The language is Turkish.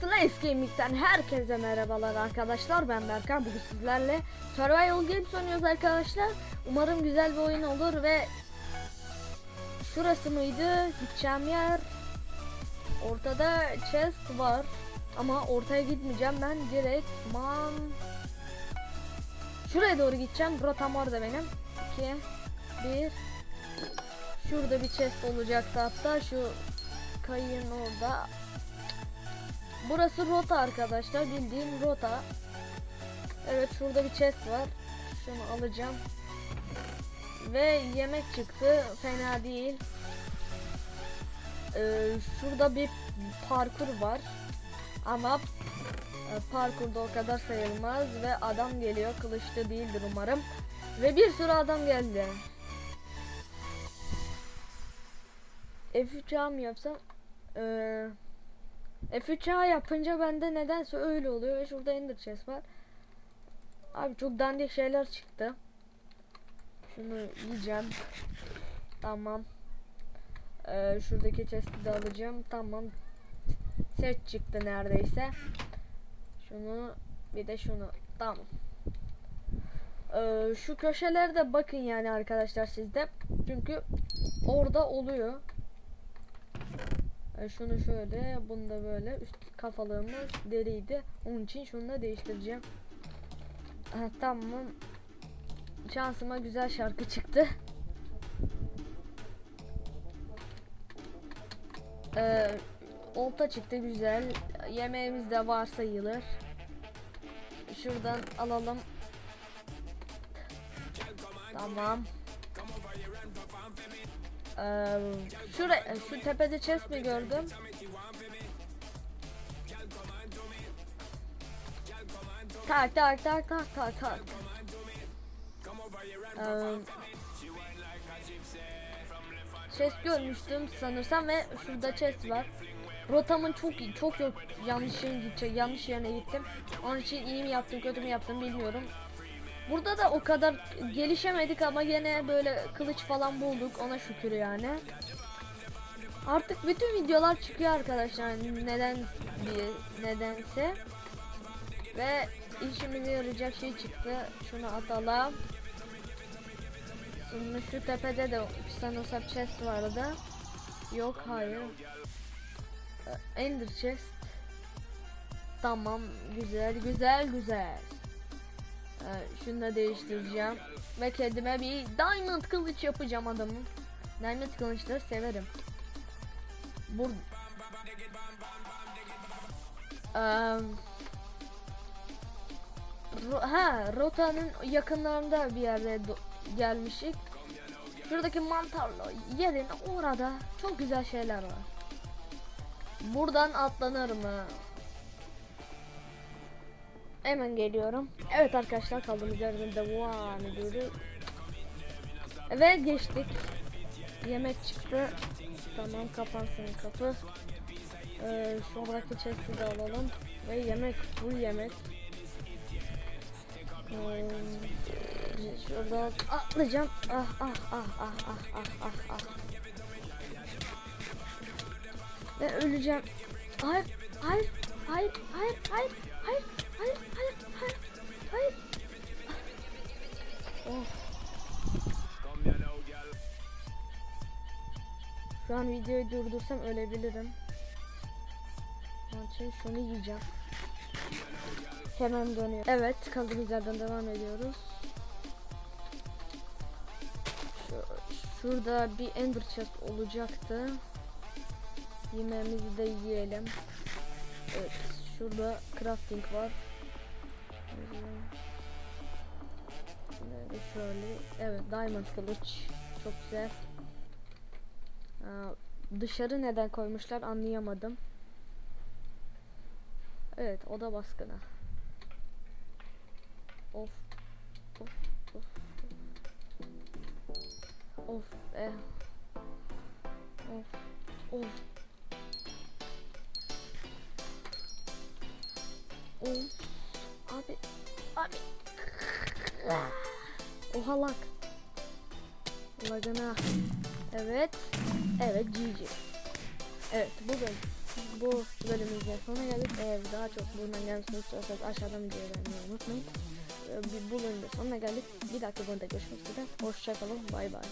Slays Gaming'den herkese merhabalar arkadaşlar. Ben Berkan. Bugün sizlerle Survival Games oynuyoruz arkadaşlar. Umarım güzel bir oyun olur ve şurası mıydı? Gideceğim yer. Ortada chest var. Ama ortaya gitmeyeceğim. Ben direkt man Şuraya doğru gideceğim. Rotam orada benim. 2 1 Şurada bir chest olacaktı hatta şu kayın orada. Burası rota arkadaşlar. Bildiğin rota. Evet şurada bir chest var. Şunu alacağım. Ve yemek çıktı. Fena değil. Ee, şurada bir parkur var. Ama e, parkurda o kadar sayılmaz ve adam geliyor. Kılıçlı değildir umarım. Ve bir sürü adam geldi. F3 mı yapsam? Ee, F3A yapınca bende nedense öyle oluyor ve şurada Ender Chest var. Abi çok dandik şeyler çıktı. Şunu yiyeceğim. Tamam. Ee, şuradaki chest'i de alacağım. Tamam. Set çıktı neredeyse. Şunu bir de şunu. Tamam. Ee, şu köşelerde bakın yani arkadaşlar sizde. Çünkü orada oluyor. E, şunu şöyle, bunu da böyle. Üst kafalığımız deriydi. Onun için şunu da değiştireceğim. Tamam. Şansıma güzel şarkı çıktı. Ee, olta çıktı güzel. Yemeğimiz de var sayılır. Şuradan alalım. Tamam. Ee, şu tepede chest mi gördüm? Tak tak tak tak tak tak. Ee, chest görmüştüm sanırsam ve şurada chest var. Rotamın çok çok yok yanlış yere gidecek yanlış yerine gittim. Onun için iyi mi yaptım kötü mü yaptım bilmiyorum. Burada da o kadar gelişemedik ama gene böyle kılıç falan bulduk ona şükür yani. Artık bütün videolar çıkıyor arkadaşlar neden bir nedense. Ve işimize yarayacak şey çıktı. Şunu atalım. Şimdi şu tepede de sanırsam chest vardı. Yok hayır. Ee, Ender chest. Tamam güzel güzel güzel. Ee, şunu da değiştireceğim. Ve kendime bir diamond kılıç yapacağım adamın. Diamond kılıçları severim. Bur ha rotanın yakınlarında bir yerde gelmişik. Şuradaki mantarlı yerin orada çok güzel şeyler var. Buradan atlanır mı? Hemen geliyorum. Evet arkadaşlar kaldığımız yerden devam ediyoruz. Ve geçtik. Yemek çıktı. Tamam kapansın kapı. Ee, şuradaki chest'i de alalım. Ve yemek, bu yemek. Ee, şuradan atlayacağım. Ah ah ah ah ah ah ah ah. Ve öleceğim. Hayır, hayır, hayır, hayır, hayır, hayır, hayır, hayır, hayır, hayır. Of. Şu an videoyu durdursam ölebilirim. Onun şunu yiyeceğim. Hemen dönüyor. Evet, kaldığımız yerden devam ediyoruz. Şu- şurada bir ender chest olacaktı. Yemeğimizi de yiyelim. Evet, şurada crafting var. Nerede şöyle. Evet, diamond kılıç. Çok güzel. Aa, dışarı neden koymuşlar anlayamadım. Evet, oda baskını. Of. Of. Of. Of. Eh. Of. Of. Oha lag. Lagına. Evet. Evet GG. Evet bu bu bölümümüzün sonuna geldik. Eğer daha çok bundan gelmesini istiyorsanız aşağıdan videoyu beğenmeyi unutmayın. Ee, Bu bölümde sonuna geldik. Bir dahaki bölümde görüşmek üzere. Hoşçakalın. Bay bay.